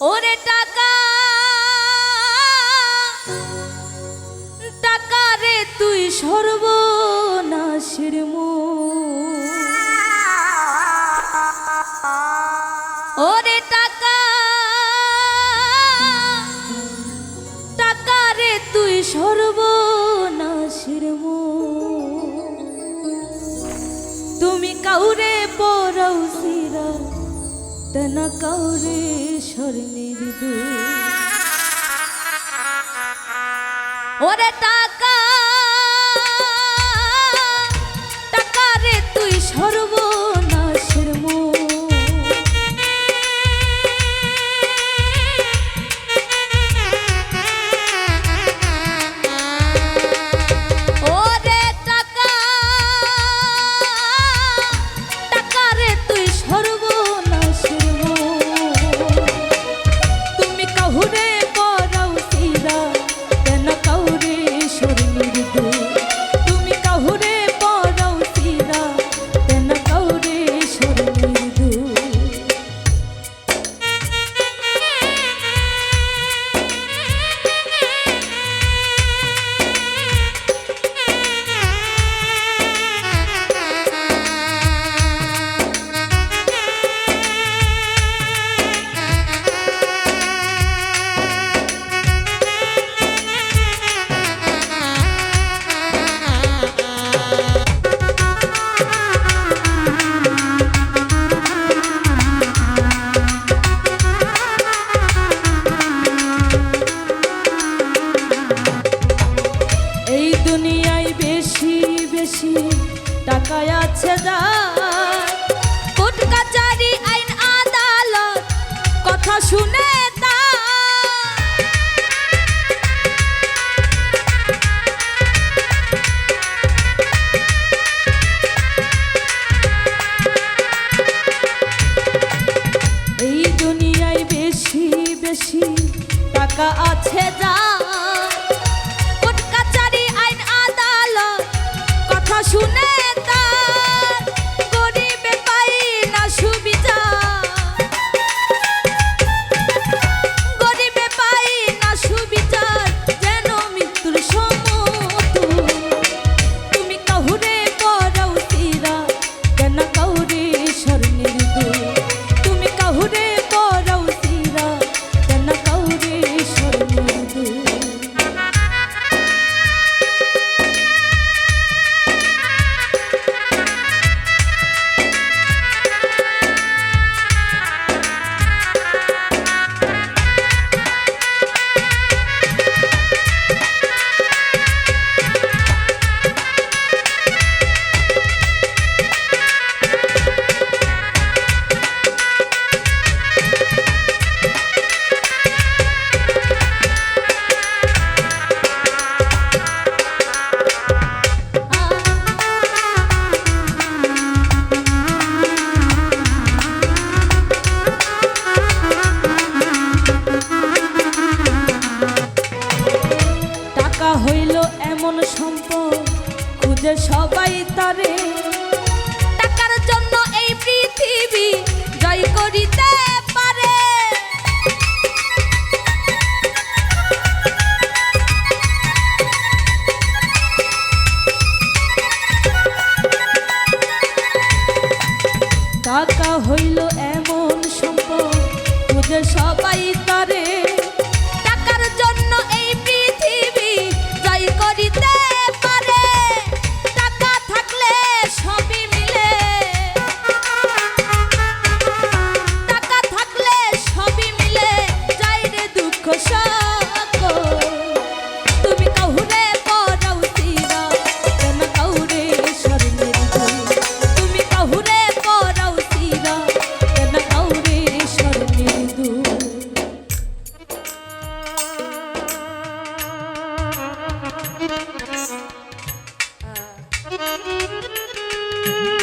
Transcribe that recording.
ওরে টাকা টাকা রে তুই সর্বনাশের মো ওরে না কাউরে স্বর্ণের ওরে তা বেশি টাকায় আছে যা কোর্ট কাচারি আইন আদালত, কথা শুনে এই দুনিয়ায় বেশি বেশি টাকা আছে যা শুনে যে সবাই তারে। টাকার জন্য এই পৃথিবী জয় করিতে হইল এক Woo!